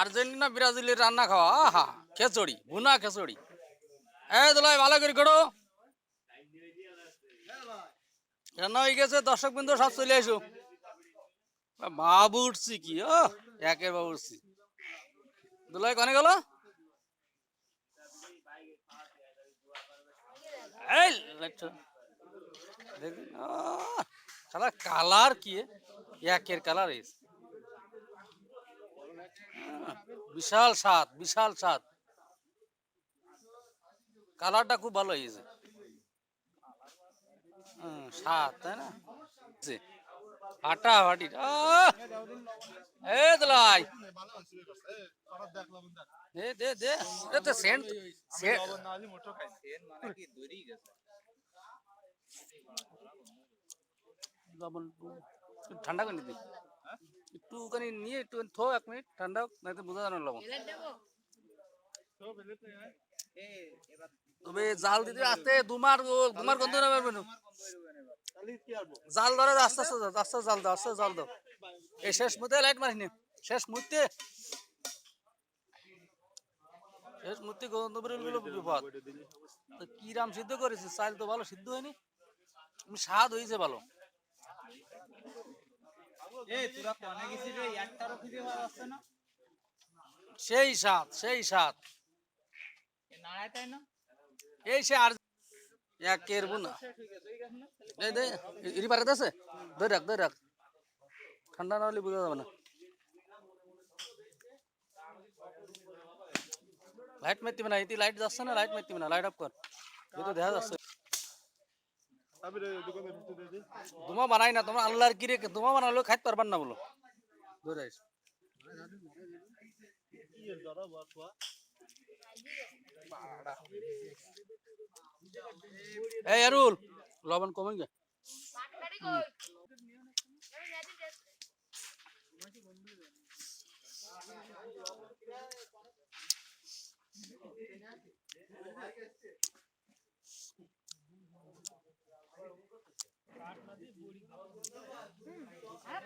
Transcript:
Argentina, ব্রাজিলের রান্না খাওয়া, আহা, খেচড়ি ভুনা খেচড়ি। এই দুলাই, ভালো করে করো রান্না হয়ে গেছে দর্শক বিন্দু সব চলে এসো। উঠছি কি, ও একে উঠছি। দুলাই, কনে গেল? এই লাইটটা। দেখি কালার কালার কি একের কালার এসে। বিশাল স্বাদ বিশাল স্বাদ। কালারটা খুব ভালো হয়েছে। স্বাদ তাই না? জি। ফাটা এ দলাই। দে দে দে। এটা তো সেন্ট ঠান্ডা করে নিতে একটুখানি নিয়ে একটু থো এক মিনিট ঠান্ডা হোক, নয়তো বোঝা জানো লবণ। তবে জাল দিতে আস্তে দুমার দুমার গন্ধ না পারবে না জাল ধরে আস্তে আস্তে দাও, আস্তে জাল দাও আস্তে জাল দাও। এই শেষ মুহূর্তে লাইট মারিনি। শেষ মুহূর্তে শেষ মুহূর্তে গন্ধ বেরোল গেল বিপদ। তো কি রাম সিদ্ধ করেছিস চাল তো ভালো সিদ্ধ হয়নি। স্বাদ হয়েছে ভালো। সেই স্বাদ সেই স্বাদ এই সে আর একের বুনা এই দে ইরি পারে আছে ধরে রাখ ধরে রাখ। ঠান্ডা না হলে বোঝা যাবে না। লাইট মারতে না এটি লাইট যাচ্ছে না লাইট মারতে না লাইট অফ কর। এই তো দেখা যাচ্ছে। তোমা বানাই না তোমার আল্লাহর কি? রে তোমা বানালো খাইতে পারবার না বলো। ধরে আইস। এই আরুল লবণ কমে গে আর